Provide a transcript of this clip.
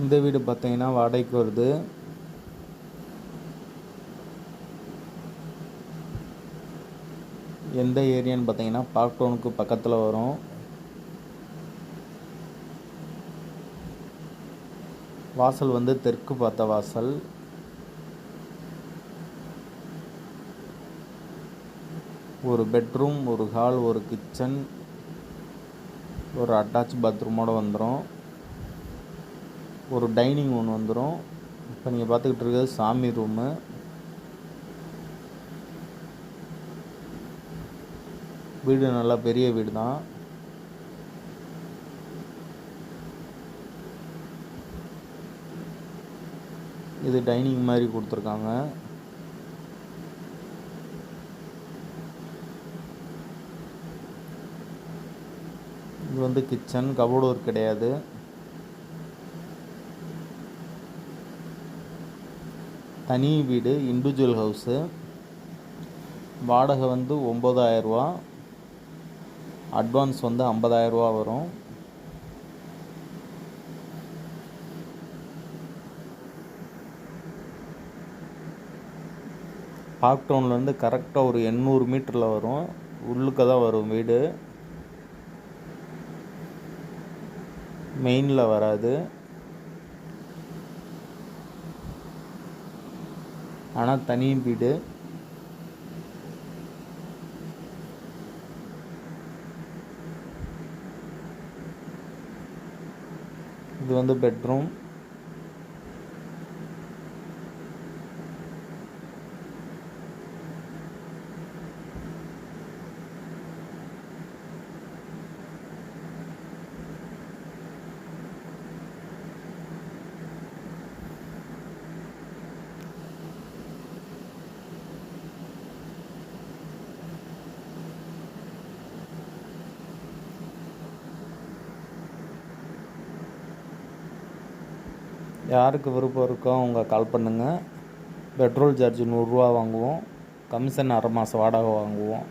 இந்த வீடு பார்த்தீங்கன்னா வாடகைக்கு வருது. எந்த ஏரியான்னு பார்த்தீங்கன்னா பார்க் டவுனுக்கு பக்கத்தில் வரும். வாசல் வந்து தெற்கு பார்த்த வாசல். ஒரு பெட்ரூம் ஒரு ஹால் ஒரு கிச்சன் ஒரு அட்டாச் பாத்ரூமோடு வந்துடும் ஒரு டைனிங் ஒன்று வந்துடும் இப்போ நீங்கள் பார்த்துக்கிட்டு இருக்கிறது சாமி ரூமு. வீடு நல்லா பெரிய வீடு தான் இது டைனிங் மாதிரி கொடுத்துருக்காங்க. இது வந்து கிச்சன் கபோர்டு கிடையாது. தனி வீடு இண்டிவிஜுவல் ஹவுஸு வாடகை வந்து ஒம்பதாயிரரூவா அட்வான்ஸ் வந்து ஐம்பதாயிரரூவா வரும். பார்க் டவுன்லேருந்து கரெக்டாக ஒரு எண்ணூறு மீட்டரில் வரும். உள்ளுக்க தான் வரும் வீடு. மெயினில் வராது. ஆனால் தனி வீடு இது வந்து பெட்ரூம் யாருக்கு விருப்பம் இருக்கோ அவங்க கால் பண்ணுங்கள் பெட்ரோல் சார்ஜ் நூறுரூவா வாங்குவோம். கமிஷன் அரை மாதம் வாடகை வாங்குவோம்.